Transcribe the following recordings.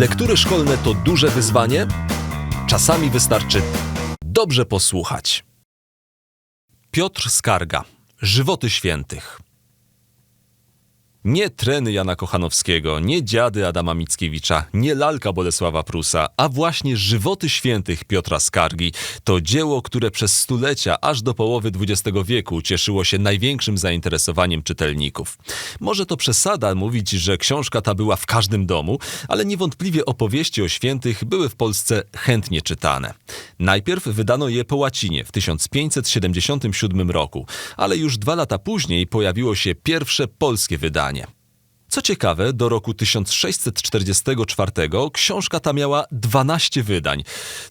Lektury szkolne to duże wyzwanie? Czasami wystarczy dobrze posłuchać. Piotr Skarga. Żywoty świętych. Nie treny Jana Kochanowskiego, nie dziady Adama Mickiewicza, nie lalka Bolesława Prusa, a właśnie Żywoty Świętych Piotra Skargi to dzieło, które przez stulecia, aż do połowy XX wieku cieszyło się największym zainteresowaniem czytelników. Może to przesada mówić, że książka ta była w każdym domu, ale niewątpliwie opowieści o świętych były w Polsce chętnie czytane. Najpierw wydano je po łacinie w 1577 roku, ale już dwa lata później pojawiło się pierwsze polskie wydanie. Co ciekawe, do roku 1644 książka ta miała 12 wydań.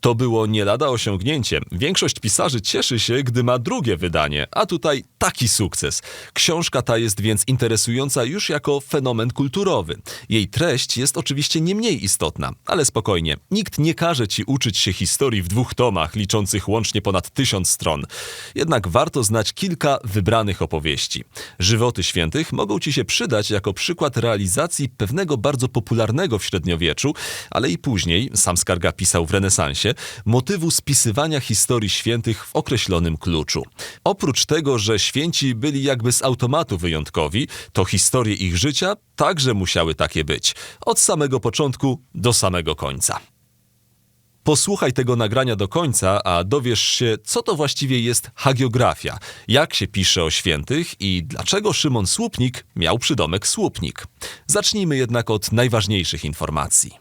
To było nie lada osiągnięcie. Większość pisarzy cieszy się, gdy ma drugie wydanie, a tutaj taki sukces. Książka ta jest więc interesująca już jako fenomen kulturowy. Jej treść jest oczywiście nie mniej istotna, ale spokojnie. Nikt nie każe ci uczyć się historii w dwóch tomach, liczących łącznie ponad tysiąc stron. Jednak warto znać kilka wybranych opowieści. Żywoty świętych mogą ci się przydać jako przykład realizacji pewnego bardzo popularnego w średniowieczu, ale i później, sam Skarga pisał w renesansie, motywu spisywania historii świętych w określonym kluczu. Oprócz tego, że święci byli jakby z automatu wyjątkowi, to historie ich życia także musiały takie być. Od samego początku do samego końca. Posłuchaj tego nagrania do końca, a dowiesz się, co to właściwie jest hagiografia, jak się pisze o świętych i dlaczego Szymon Słupnik miał przydomek Słupnik. Zacznijmy jednak od najważniejszych informacji.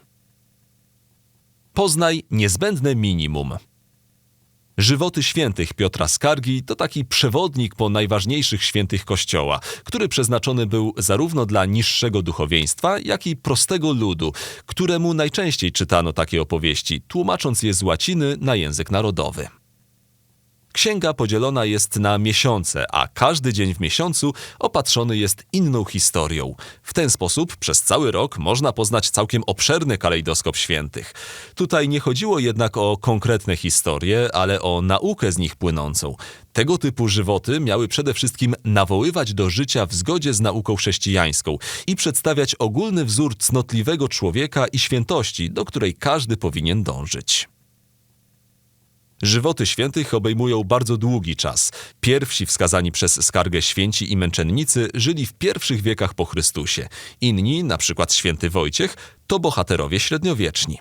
Poznaj niezbędne minimum. Żywoty świętych Piotra Skargi to taki przewodnik po najważniejszych świętych Kościoła, który przeznaczony był zarówno dla niższego duchowieństwa, jak i prostego ludu, któremu najczęściej czytano takie opowieści, tłumacząc je z łaciny na język narodowy. Księga podzielona jest na miesiące, a każdy dzień w miesiącu opatrzony jest inną historią. W ten sposób przez cały rok można poznać całkiem obszerny kalejdoskop świętych. Tutaj nie chodziło jednak o konkretne historie, ale o naukę z nich płynącą. Tego typu żywoty miały przede wszystkim nawoływać do życia w zgodzie z nauką chrześcijańską i przedstawiać ogólny wzór cnotliwego człowieka i świętości, do której każdy powinien dążyć. Żywoty świętych obejmują bardzo długi czas. Pierwsi wskazani przez skargę święci i męczennicy żyli w pierwszych wiekach po Chrystusie. Inni, na przykład święty Wojciech, to bohaterowie średniowieczni.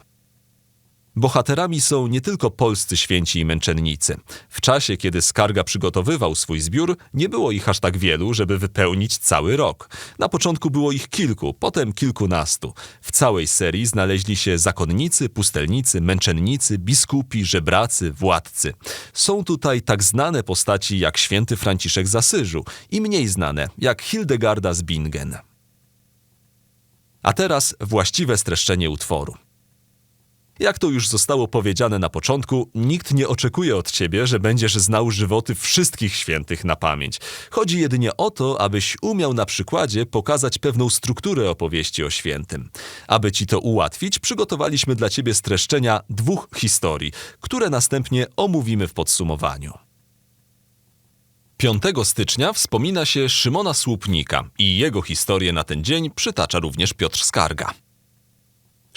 Bohaterami są nie tylko polscy święci i męczennicy. W czasie, kiedy Skarga przygotowywał swój zbiór, nie było ich aż tak wielu, żeby wypełnić cały rok. Na początku było ich kilku, potem kilkunastu. W całej serii znaleźli się zakonnicy, pustelnicy, męczennicy, biskupi, żebracy, władcy. Są tutaj tak znane postaci jak święty Franciszek z Asyżu i mniej znane jak Hildegarda z Bingen. A teraz właściwe streszczenie utworu. Jak to już zostało powiedziane na początku, nikt nie oczekuje od ciebie, że będziesz znał żywoty wszystkich świętych na pamięć. Chodzi jedynie o to, abyś umiał na przykładzie pokazać pewną strukturę opowieści o świętym. Aby ci to ułatwić, przygotowaliśmy dla ciebie streszczenia dwóch historii, które następnie omówimy w podsumowaniu. 5 stycznia wspomina się Szymona Słupnika i jego historię na ten dzień przytacza również Piotr Skarga.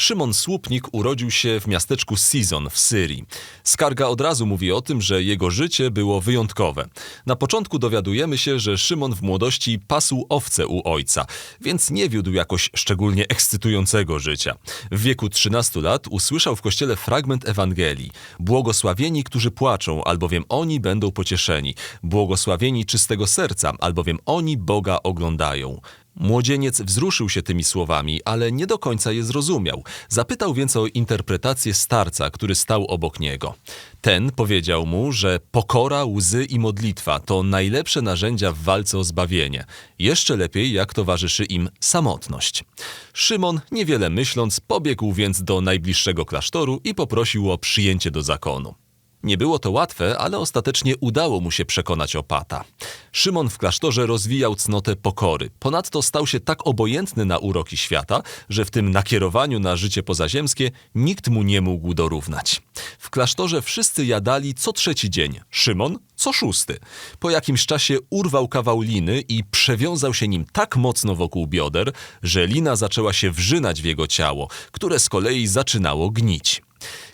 Szymon Słupnik urodził się w miasteczku Sizon w Syrii. Skarga od razu mówi o tym, że jego życie było wyjątkowe. Na początku dowiadujemy się, że Szymon w młodości pasł owce u ojca, więc nie wiódł jakoś szczególnie ekscytującego życia. W wieku 13 lat usłyszał w kościele fragment Ewangelii. Błogosławieni, którzy płaczą, albowiem oni będą pocieszeni. Błogosławieni czystego serca, albowiem oni Boga oglądają. Młodzieniec wzruszył się tymi słowami, ale nie do końca je zrozumiał. Zapytał więc o interpretację starca, który stał obok niego. Ten powiedział mu, że pokora, łzy i modlitwa to najlepsze narzędzia w walce o zbawienie. Jeszcze lepiej, jak towarzyszy im samotność. Szymon, niewiele myśląc, pobiegł więc do najbliższego klasztoru i poprosił o przyjęcie do zakonu. Nie było to łatwe, ale ostatecznie udało mu się przekonać opata. Szymon w klasztorze rozwijał cnotę pokory. Ponadto stał się tak obojętny na uroki świata, że w tym nakierowaniu na życie pozaziemskie nikt mu nie mógł dorównać. W klasztorze wszyscy jadali co trzeci dzień, Szymon co szósty. Po jakimś czasie urwał kawał liny i przewiązał się nim tak mocno wokół bioder, że lina zaczęła się wrzynać w jego ciało, które z kolei zaczynało gnić.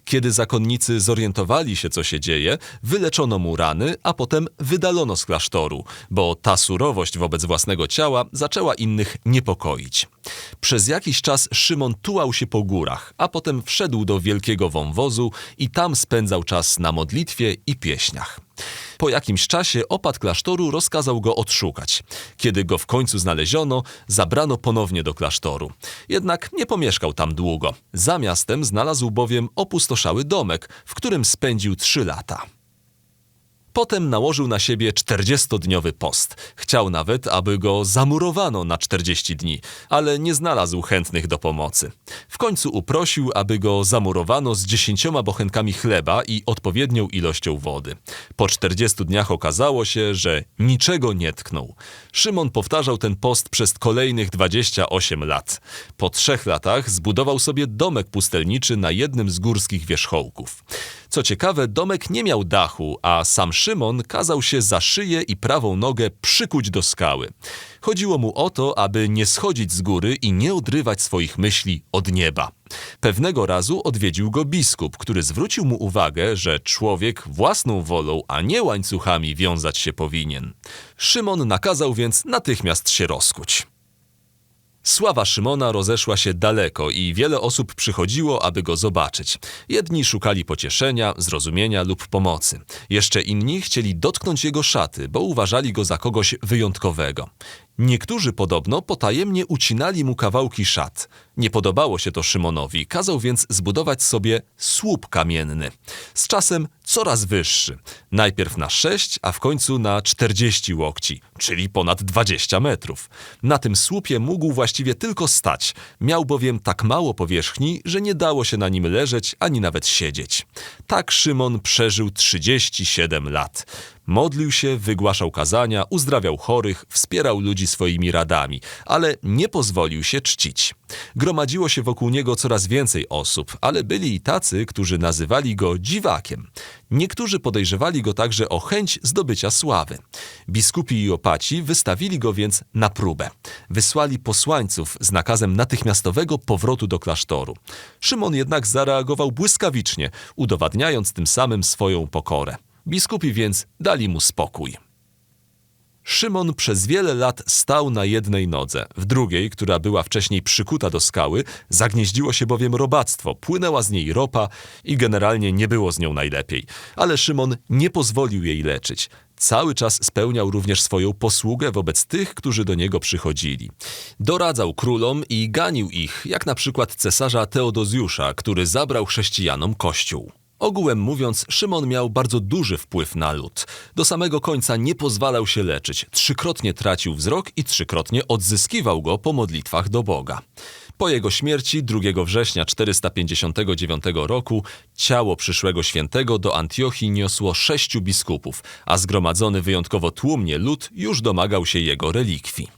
Kiedy zakonnicy zorientowali się, co się dzieje, wyleczono mu rany, a potem wydalono z klasztoru, bo ta surowość wobec własnego ciała zaczęła innych niepokoić. Przez jakiś czas Szymon tułał się po górach, a potem wszedł do wielkiego wąwozu i tam spędzał czas na modlitwie i pieśniach. Po jakimś czasie opat klasztoru rozkazał go odszukać. Kiedy go w końcu znaleziono, zabrano ponownie do klasztoru. Jednak nie pomieszkał tam długo. Za miastem znalazł bowiem opustoszały domek, w którym spędził trzy lata. Potem nałożył na siebie 40-dniowy post. Chciał nawet, aby go zamurowano na 40 dni, ale nie znalazł chętnych do pomocy. W końcu uprosił, aby go zamurowano z dziesięcioma bochenkami chleba i odpowiednią ilością wody. Po 40 dniach okazało się, że niczego nie tknął. Szymon powtarzał ten post przez kolejnych 28 lat. Po trzech latach zbudował sobie domek pustelniczy na jednym z górskich wierzchołków. Co ciekawe, domek nie miał dachu, a sam Szymon kazał się za szyję i prawą nogę przykuć do skały. Chodziło mu o to, aby nie schodzić z góry i nie odrywać swoich myśli od nieba. Pewnego razu odwiedził go biskup, który zwrócił mu uwagę, że człowiek własną wolą, a nie łańcuchami wiązać się powinien. Szymon nakazał więc natychmiast się rozkuć. Sława Szymona rozeszła się daleko i wiele osób przychodziło, aby go zobaczyć. Jedni szukali pocieszenia, zrozumienia lub pomocy. Jeszcze inni chcieli dotknąć jego szaty, bo uważali go za kogoś wyjątkowego. Niektórzy podobno potajemnie ucinali mu kawałki szat. Nie podobało się to Szymonowi, kazał więc zbudować sobie słup kamienny. Z czasem coraz wyższy. Najpierw na 6, a w końcu na 40 łokci, czyli ponad 20 metrów. Na tym słupie mógł właściwie tylko stać. Miał bowiem tak mało powierzchni, że nie dało się na nim leżeć ani nawet siedzieć. Tak Szymon przeżył 37 lat. Modlił się, wygłaszał kazania, uzdrawiał chorych, wspierał ludzi swoimi radami, ale nie pozwolił się czcić. Gromadziło się wokół niego coraz więcej osób, ale byli i tacy, którzy nazywali go dziwakiem. Niektórzy podejrzewali go także o chęć zdobycia sławy. Biskupi i opaci wystawili go więc na próbę. Wysłali posłańców z nakazem natychmiastowego powrotu do klasztoru. Szymon jednak zareagował błyskawicznie, udowadniając tym samym swoją pokorę. Biskupi więc dali mu spokój. Szymon przez wiele lat stał na jednej nodze. W drugiej, która była wcześniej przykuta do skały, zagnieździło się bowiem robactwo, płynęła z niej ropa i generalnie nie było z nią najlepiej. Ale Szymon nie pozwolił jej leczyć. Cały czas spełniał również swoją posługę wobec tych, którzy do niego przychodzili. Doradzał królom i ganił ich, jak na przykład cesarza Teodozjusza, który zabrał chrześcijanom kościół. Ogółem mówiąc, Szymon miał bardzo duży wpływ na lud. Do samego końca nie pozwalał się leczyć, trzykrotnie tracił wzrok i trzykrotnie odzyskiwał go po modlitwach do Boga. Po jego śmierci 2 września 459 roku ciało przyszłego świętego do Antiochii niosło sześciu biskupów, a zgromadzony wyjątkowo tłumnie lud już domagał się jego relikwii.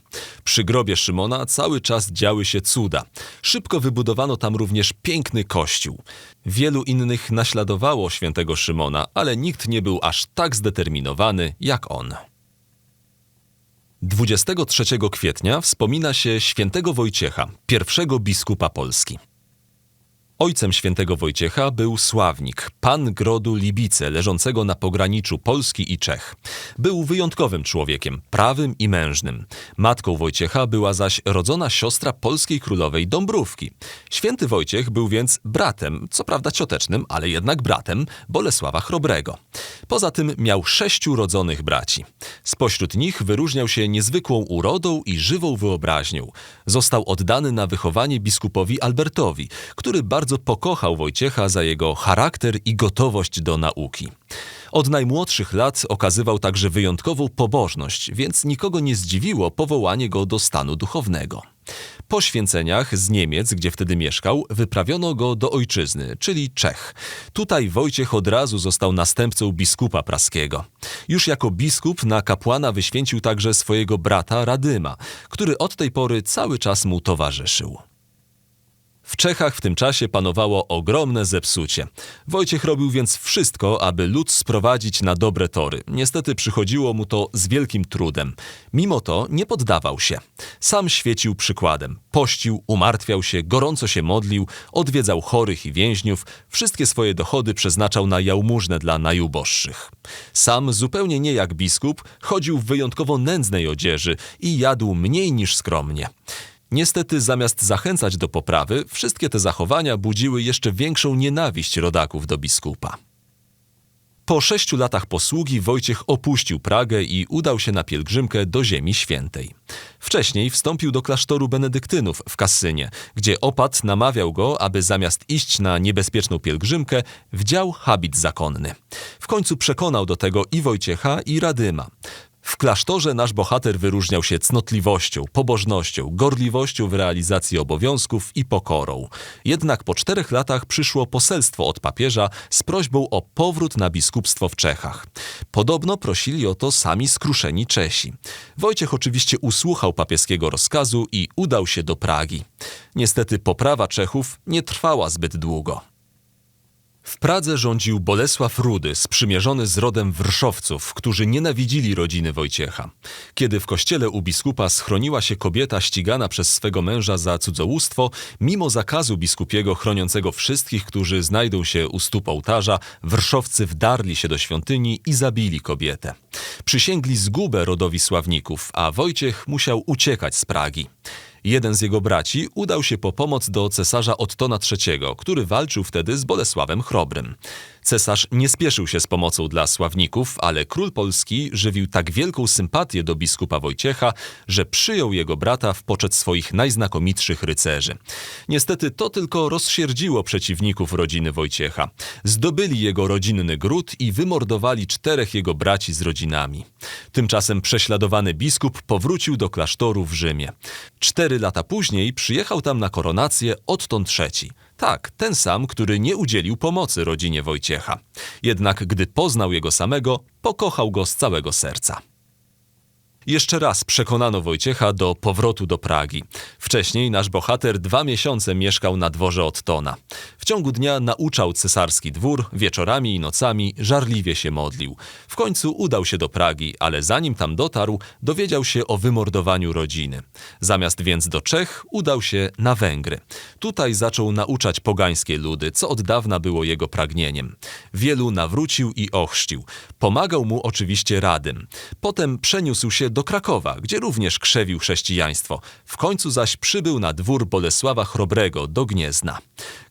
Przy grobie Szymona cały czas działy się cuda. Szybko wybudowano tam również piękny kościół. Wielu innych naśladowało świętego Szymona, ale nikt nie był aż tak zdeterminowany jak on. 23 kwietnia wspomina się świętego Wojciecha, pierwszego biskupa Polski. Ojcem świętego Wojciecha był Sławnik, pan grodu Libice, leżącego na pograniczu Polski i Czech. Był wyjątkowym człowiekiem, prawym i mężnym. Matką Wojciecha była zaś rodzona siostra polskiej królowej Dąbrówki. Święty Wojciech był więc bratem, co prawda ciotecznym, ale jednak bratem Bolesława Chrobrego. Poza tym miał sześciu rodzonych braci. Spośród nich wyróżniał się niezwykłą urodą i żywą wyobraźnią. Został oddany na wychowanie biskupowi Albertowi, który bardzo pokochał Wojciecha za jego charakter i gotowość do nauki. Od najmłodszych lat okazywał także wyjątkową pobożność, więc nikogo nie zdziwiło powołanie go do stanu duchownego. Po święceniach z Niemiec, gdzie wtedy mieszkał, wyprawiono go do ojczyzny, czyli Czech. Tutaj Wojciech od razu został następcą biskupa praskiego. Już jako biskup na kapłana wyświęcił także swojego brata Radyma, który od tej pory cały czas mu towarzyszył. W Czechach w tym czasie panowało ogromne zepsucie. Wojciech robił więc wszystko, aby lud sprowadzić na dobre tory. Niestety przychodziło mu to z wielkim trudem. Mimo to nie poddawał się. Sam świecił przykładem. Pościł, umartwiał się, gorąco się modlił, odwiedzał chorych i więźniów, wszystkie swoje dochody przeznaczał na jałmużnę dla najuboższych. Sam, zupełnie nie jak biskup, chodził w wyjątkowo nędznej odzieży i jadł mniej niż skromnie. Niestety, zamiast zachęcać do poprawy, wszystkie te zachowania budziły jeszcze większą nienawiść rodaków do biskupa. Po sześciu latach posługi Wojciech opuścił Pragę i udał się na pielgrzymkę do Ziemi Świętej. Wcześniej wstąpił do klasztoru benedyktynów w Kassynie, gdzie opat namawiał go, aby zamiast iść na niebezpieczną pielgrzymkę, wdział habit zakonny. W końcu przekonał do tego i Wojciecha, i Radyma. W klasztorze nasz bohater wyróżniał się cnotliwością, pobożnością, gorliwością w realizacji obowiązków i pokorą. Jednak po czterech latach przyszło poselstwo od papieża z prośbą o powrót na biskupstwo w Czechach. Podobno prosili o to sami skruszeni Czesi. Wojciech oczywiście usłuchał papieskiego rozkazu i udał się do Pragi. Niestety poprawa Czechów nie trwała zbyt długo. W Pradze rządził Bolesław Rudy, sprzymierzony z rodem Wrszowców, którzy nienawidzili rodziny Wojciecha. Kiedy w kościele u biskupa schroniła się kobieta ścigana przez swego męża za cudzołóstwo, mimo zakazu biskupiego chroniącego wszystkich, którzy znajdą się u stóp ołtarza, Wrszowcy wdarli się do świątyni i zabili kobietę. Przysięgli zgubę rodowi sławników, a Wojciech musiał uciekać z Pragi. Jeden z jego braci udał się po pomoc do cesarza Ottona III, który walczył wtedy z Bolesławem Chrobrym. Cesarz nie spieszył się z pomocą dla sławników, ale król polski żywił tak wielką sympatię do biskupa Wojciecha, że przyjął jego brata w poczet swoich najznakomitszych rycerzy. Niestety to tylko rozsierdziło przeciwników rodziny Wojciecha. Zdobyli jego rodzinny gród i wymordowali czterech jego braci z rodzinami. Tymczasem prześladowany biskup powrócił do klasztoru w Rzymie. Cztery lata później przyjechał tam na koronację Otton III. Tak, ten sam, który nie udzielił pomocy rodzinie Wojciecha. Jednak gdy poznał jego samego, pokochał go z całego serca. Jeszcze raz przekonano Wojciecha do powrotu do Pragi. Wcześniej nasz bohater dwa miesiące mieszkał na dworze Ottona. W ciągu dnia nauczał cesarski dwór, wieczorami i nocami żarliwie się modlił. W końcu udał się do Pragi, ale zanim tam dotarł, dowiedział się o wymordowaniu rodziny. Zamiast więc do Czech, udał się na Węgry. Tutaj zaczął nauczać pogańskie ludy, co od dawna było jego pragnieniem. Wielu nawrócił i ochrzcił. Pomagał mu oczywiście Radym. Potem przeniósł się do Krakowa, gdzie również krzewił chrześcijaństwo. W końcu zaś przybył na dwór Bolesława Chrobrego do Gniezna.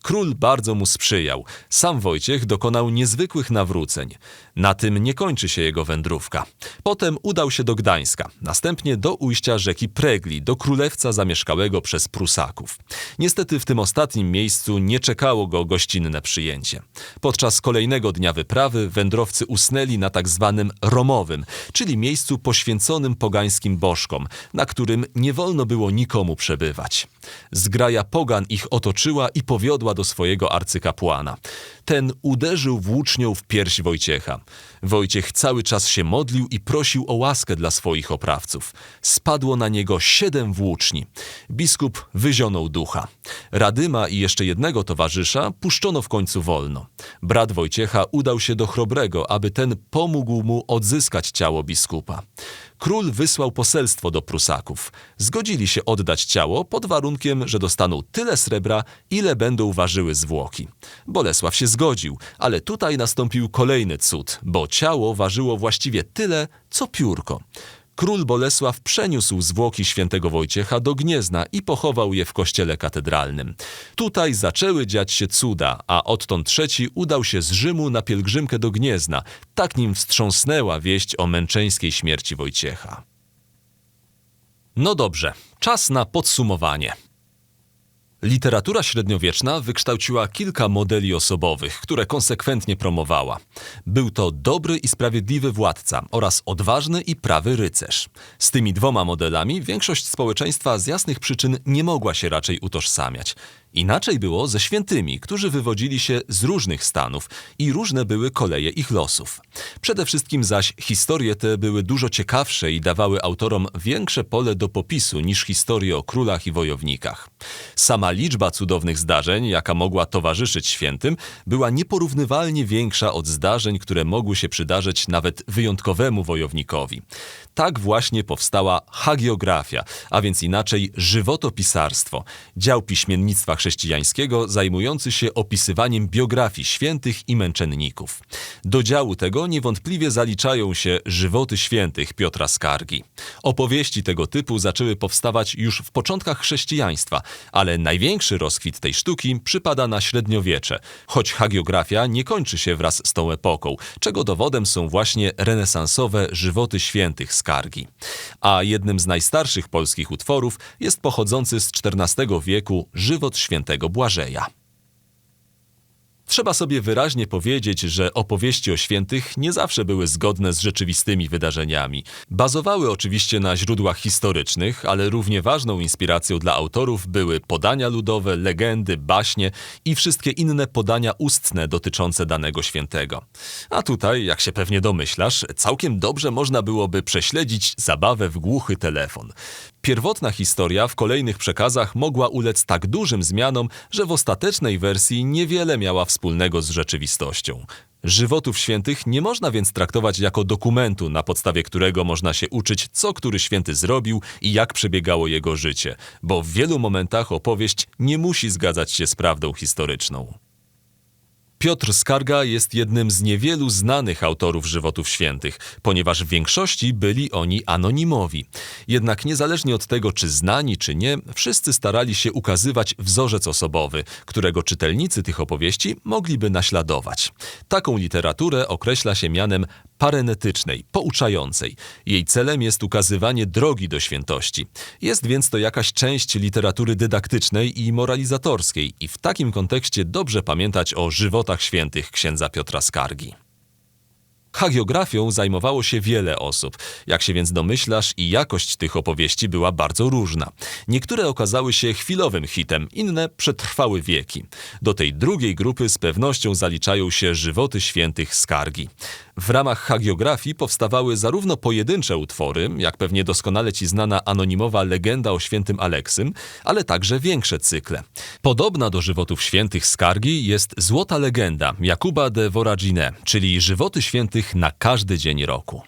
Król bardzo mu sprzyjał. Sam Wojciech dokonał niezwykłych nawróceń. Na tym nie kończy się jego wędrówka. Potem udał się do Gdańska, następnie do ujścia rzeki Pregli, do królewca zamieszkałego przez Prusaków. Niestety w tym ostatnim miejscu nie czekało go gościnne przyjęcie. Podczas kolejnego dnia wyprawy wędrowcy usnęli na tak zwanym Romowym, czyli miejscu poświęconym pogańskim bożkom, na którym nie wolno było nikomu przebywać. Zgraja pogan ich otoczyła i powiodła do swojego arcykapłana. Ten uderzył włócznią w pierś Wojciecha. Wojciech cały czas się modlił i prosił o łaskę dla swoich oprawców. Spadło na niego siedem włóczni. Biskup wyzionął ducha. Radyma i jeszcze jednego towarzysza puszczono w końcu wolno. Brat Wojciecha udał się do Chrobrego, aby ten pomógł mu odzyskać ciało biskupa. Król wysłał poselstwo do Prusaków. Zgodzili się oddać ciało pod warunkiem, że dostaną tyle srebra, ile będą ważyły zwłoki. Bolesław się zgodził, ale tutaj nastąpił kolejny cud, bo ciało ważyło właściwie tyle, co piórko. Król Bolesław przeniósł zwłoki świętego Wojciecha do Gniezna i pochował je w kościele katedralnym. Tutaj zaczęły dziać się cuda, a odtąd trzeci udał się z Rzymu na pielgrzymkę do Gniezna. Tak nim wstrząsnęła wieść o męczeńskiej śmierci Wojciecha. No dobrze, czas na podsumowanie. Literatura średniowieczna wykształciła kilka modeli osobowych, które konsekwentnie promowała. Był to dobry i sprawiedliwy władca oraz odważny i prawy rycerz. Z tymi dwoma modelami większość społeczeństwa z jasnych przyczyn nie mogła się raczej utożsamiać. Inaczej było ze świętymi, którzy wywodzili się z różnych stanów i różne były koleje ich losów. Przede wszystkim zaś historie te były dużo ciekawsze i dawały autorom większe pole do popisu niż historie o królach i wojownikach. Sama liczba cudownych zdarzeń, jaka mogła towarzyszyć świętym, była nieporównywalnie większa od zdarzeń, które mogły się przydarzyć nawet wyjątkowemu wojownikowi. Tak właśnie powstała hagiografia, a więc inaczej żywotopisarstwo, dział piśmiennictwa chrześcijańskiego zajmujący się opisywaniem biografii świętych i męczenników. Do działu tego niewątpliwie zaliczają się żywoty świętych Piotra Skargi. Opowieści tego typu zaczęły powstawać już w początkach chrześcijaństwa, ale największy rozkwit tej sztuki przypada na średniowiecze, choć hagiografia nie kończy się wraz z tą epoką, czego dowodem są właśnie renesansowe żywoty świętych Skargi. A jednym z najstarszych polskich utworów jest pochodzący z XIV wieku żywot świętego Błażeja. Trzeba sobie wyraźnie powiedzieć, że opowieści o świętych nie zawsze były zgodne z rzeczywistymi wydarzeniami. Bazowały oczywiście na źródłach historycznych, ale równie ważną inspiracją dla autorów były podania ludowe, legendy, baśnie i wszystkie inne podania ustne dotyczące danego świętego. A tutaj, jak się pewnie domyślasz, całkiem dobrze można byłoby prześledzić zabawę w głuchy telefon. Pierwotna historia w kolejnych przekazach mogła ulec tak dużym zmianom, że w ostatecznej wersji niewiele miała wspólnego z rzeczywistością. Żywotów świętych nie można więc traktować jako dokumentu, na podstawie którego można się uczyć, co który święty zrobił i jak przebiegało jego życie, bo w wielu momentach opowieść nie musi zgadzać się z prawdą historyczną. Piotr Skarga jest jednym z niewielu znanych autorów żywotów świętych, ponieważ w większości byli oni anonimowi. Jednak niezależnie od tego, czy znani, czy nie, wszyscy starali się ukazywać wzorzec osobowy, którego czytelnicy tych opowieści mogliby naśladować. Taką literaturę określa się mianem parenetycznej, pouczającej. Jej celem jest ukazywanie drogi do świętości. Jest więc to jakaś część literatury dydaktycznej i moralizatorskiej i w takim kontekście dobrze pamiętać o żywotach świętych księdza Piotra Skargi. Hagiografią zajmowało się wiele osób. Jak się więc domyślasz, i jakość tych opowieści była bardzo różna. Niektóre okazały się chwilowym hitem, inne przetrwały wieki. Do tej drugiej grupy z pewnością zaliczają się żywoty świętych skargi. W ramach hagiografii powstawały zarówno pojedyncze utwory, jak pewnie doskonale ci znana anonimowa legenda o świętym Aleksym, ale także większe cykle. Podobna do żywotów świętych skargi jest Złota legenda Jakuba de Voragine, czyli żywoty świętych na każdy dzień roku.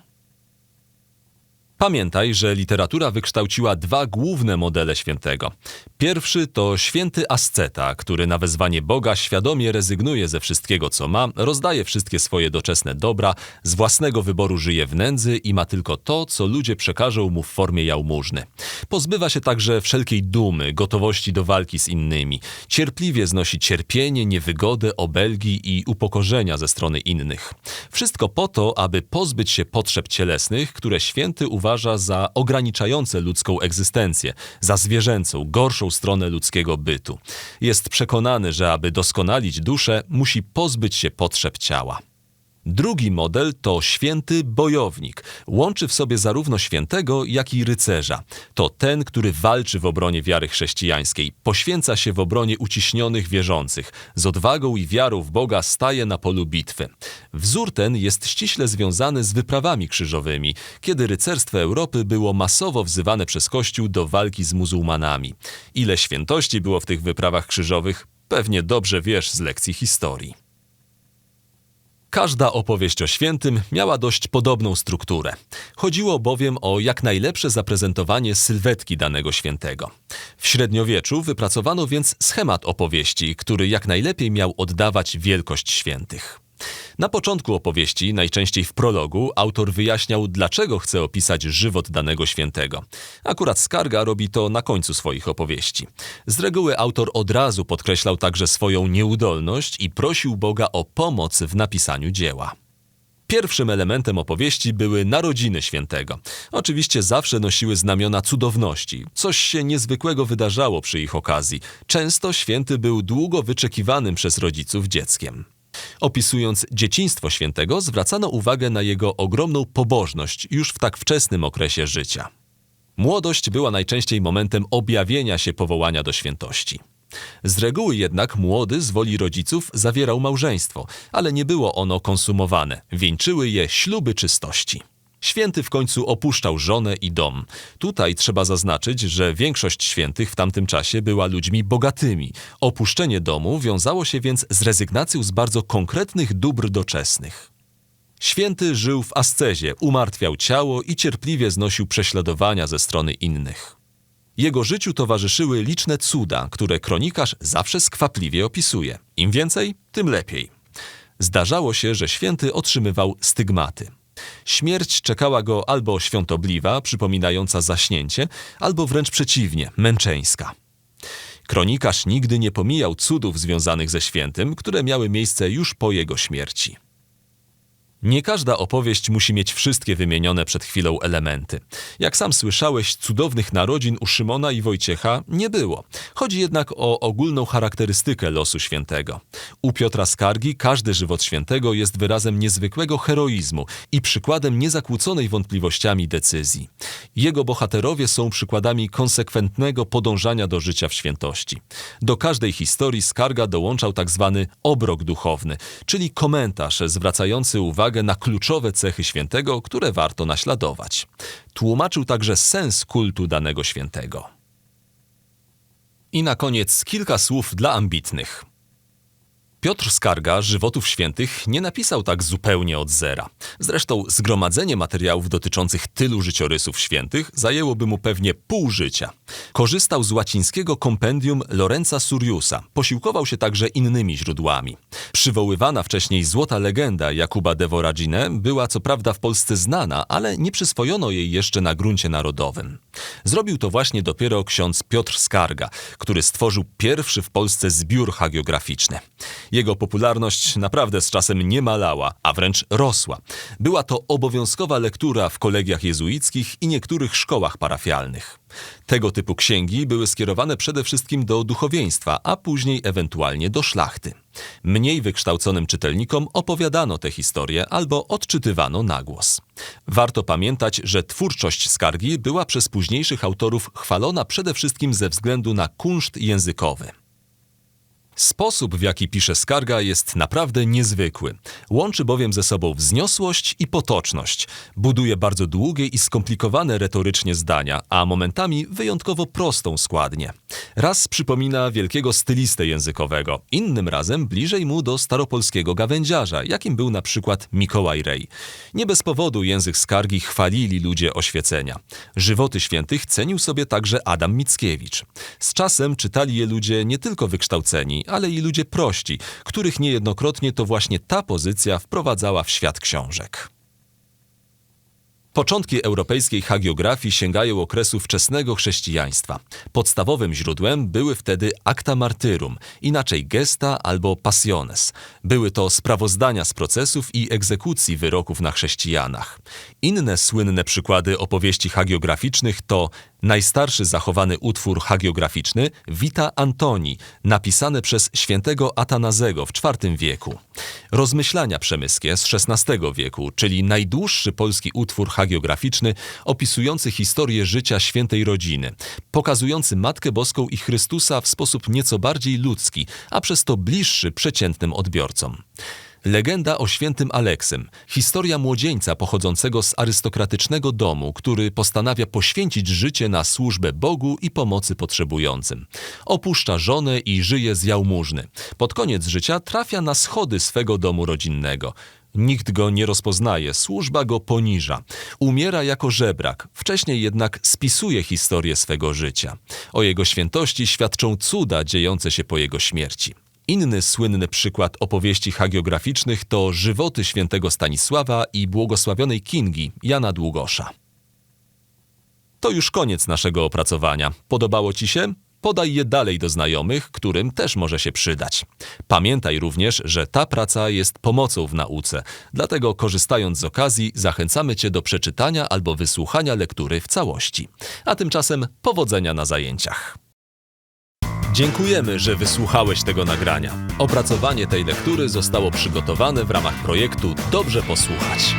Pamiętaj, że literatura wykształciła dwa główne modele świętego. Pierwszy to święty asceta, który na wezwanie Boga świadomie rezygnuje ze wszystkiego, co ma, rozdaje wszystkie swoje doczesne dobra, z własnego wyboru żyje w nędzy i ma tylko to, co ludzie przekażą mu w formie jałmużny. Pozbywa się także wszelkiej dumy, gotowości do walki z innymi. Cierpliwie znosi cierpienie, niewygodę, obelgi i upokorzenia ze strony innych. Wszystko po to, aby pozbyć się potrzeb cielesnych, które święty uważa uważa za ograniczające ludzką egzystencję, za zwierzęcą, gorszą stronę ludzkiego bytu. Jest przekonany, że aby doskonalić duszę, musi pozbyć się potrzeb ciała. Drugi model to święty bojownik. Łączy w sobie zarówno świętego, jak i rycerza. To ten, który walczy w obronie wiary chrześcijańskiej, poświęca się w obronie uciśnionych wierzących, z odwagą i wiarą w Boga staje na polu bitwy. Wzór ten jest ściśle związany z wyprawami krzyżowymi, kiedy rycerstwo Europy było masowo wzywane przez Kościół do walki z muzułmanami. Ile świętości było w tych wyprawach krzyżowych, pewnie dobrze wiesz z lekcji historii. Każda opowieść o świętym miała dość podobną strukturę. Chodziło bowiem o jak najlepsze zaprezentowanie sylwetki danego świętego. W średniowieczu wypracowano więc schemat opowieści, który jak najlepiej miał oddawać wielkość świętych. Na początku opowieści, najczęściej w prologu, autor wyjaśniał, dlaczego chce opisać żywot danego świętego. Akurat Skarga robi to na końcu swoich opowieści. Z reguły autor od razu podkreślał także swoją nieudolność i prosił Boga o pomoc w napisaniu dzieła. Pierwszym elementem opowieści były narodziny świętego. Oczywiście zawsze nosiły znamiona cudowności. Coś się niezwykłego wydarzało przy ich okazji. Często święty był długo wyczekiwanym przez rodziców dzieckiem. Opisując dzieciństwo świętego, zwracano uwagę na jego ogromną pobożność już w tak wczesnym okresie życia. Młodość była najczęściej momentem objawienia się powołania do świętości. Z reguły jednak młody z woli rodziców zawierał małżeństwo, ale nie było ono konsumowane. Wieńczyły je śluby czystości. Święty w końcu opuszczał żonę i dom. Tutaj trzeba zaznaczyć, że większość świętych w tamtym czasie była ludźmi bogatymi. Opuszczenie domu wiązało się więc z rezygnacją z bardzo konkretnych dóbr doczesnych. Święty żył w ascezie, umartwiał ciało i cierpliwie znosił prześladowania ze strony innych. Jego życiu towarzyszyły liczne cuda, które kronikarz zawsze skwapliwie opisuje. Im więcej, tym lepiej. Zdarzało się, że święty otrzymywał stygmaty. Śmierć czekała go albo świątobliwa, przypominająca zaśnięcie, albo wręcz przeciwnie, męczeńska. Kronikarz nigdy nie pomijał cudów związanych ze świętym, które miały miejsce już po jego śmierci. Nie każda opowieść musi mieć wszystkie wymienione przed chwilą elementy. Jak sam słyszałeś, cudownych narodzin u Szymona i Wojciecha nie było. Chodzi jednak o ogólną charakterystykę losu świętego. U Piotra Skargi każdy żywot świętego jest wyrazem niezwykłego heroizmu i przykładem niezakłóconej wątpliwościami decyzji. Jego bohaterowie są przykładami konsekwentnego podążania do życia w świętości. Do każdej historii Skarga dołączał tak zwany obrok duchowny, czyli komentarz zwracający uwagę uwagę na kluczowe cechy świętego, które warto naśladować. Tłumaczył także sens kultu danego świętego. I na koniec kilka słów dla ambitnych. Piotr Skarga żywotów świętych nie napisał tak zupełnie od zera. Zresztą zgromadzenie materiałów dotyczących tylu życiorysów świętych zajęłoby mu pewnie pół życia. Korzystał z łacińskiego kompendium Lorenza Suriusa, posiłkował się także innymi źródłami. Przywoływana wcześniej złota legenda Jakuba de Voragine była co prawda w Polsce znana, ale nie przyswojono jej jeszcze na gruncie narodowym. Zrobił to właśnie dopiero ksiądz Piotr Skarga, który stworzył pierwszy w Polsce zbiór hagiograficzny. Jego popularność naprawdę z czasem nie malała, a wręcz rosła. Była to obowiązkowa lektura w kolegiach jezuickich i niektórych szkołach parafialnych. Tego typu księgi były skierowane przede wszystkim do duchowieństwa, a później ewentualnie do szlachty. Mniej wykształconym czytelnikom opowiadano te historie albo odczytywano na głos. Warto pamiętać, że twórczość skargi była przez późniejszych autorów chwalona przede wszystkim ze względu na kunszt językowy. Sposób, w jaki pisze skarga, jest naprawdę niezwykły. Łączy bowiem ze sobą wzniosłość i potoczność. Buduje bardzo długie i skomplikowane retorycznie zdania, a momentami wyjątkowo prostą składnię. Raz przypomina wielkiego stylistę językowego, innym razem bliżej mu do staropolskiego gawędziarza, jakim był na przykład Mikołaj Rej. Nie bez powodu język skargi chwalili ludzie oświecenia. Żywoty świętych cenił sobie także Adam Mickiewicz. Z czasem czytali je ludzie nie tylko wykształceni, ale i ludzie prości, których niejednokrotnie to właśnie ta pozycja wprowadzała w świat książek. Początki europejskiej hagiografii sięgają okresu wczesnego chrześcijaństwa. Podstawowym źródłem były wtedy acta martyrum, inaczej gesta albo passiones. Były to sprawozdania z procesów i egzekucji wyroków na chrześcijanach. Inne słynne przykłady opowieści hagiograficznych to Najstarszy zachowany utwór hagiograficzny Vita Antoni, napisany przez świętego Atanazego w IV wieku. Rozmyślania przemyskie z XVI wieku, czyli najdłuższy polski utwór hagiograficzny opisujący historię życia świętej rodziny, pokazujący Matkę Boską i Chrystusa w sposób nieco bardziej ludzki, a przez to bliższy przeciętnym odbiorcom. Legenda o świętym Aleksym, historia młodzieńca pochodzącego z arystokratycznego domu, który postanawia poświęcić życie na służbę Bogu i pomocy potrzebującym. Opuszcza żonę i żyje z jałmużny. Pod koniec życia trafia na schody swego domu rodzinnego. Nikt go nie rozpoznaje, służba go poniża. Umiera jako żebrak, wcześniej jednak spisuje historię swego życia. O jego świętości świadczą cuda dziejące się po jego śmierci. Inny słynny przykład opowieści hagiograficznych to żywoty świętego Stanisława i błogosławionej Kingi Jana Długosza. To już koniec naszego opracowania. Podobało Ci się? podaj je dalej do znajomych, którym też może się przydać. Pamiętaj również, że ta praca jest pomocą w nauce, dlatego korzystając z okazji zachęcamy Cię do przeczytania albo wysłuchania lektury w całości. A tymczasem powodzenia na zajęciach. Dziękujemy, że wysłuchałeś tego nagrania. Opracowanie tej lektury zostało przygotowane w ramach projektu Dobrze Posłuchać.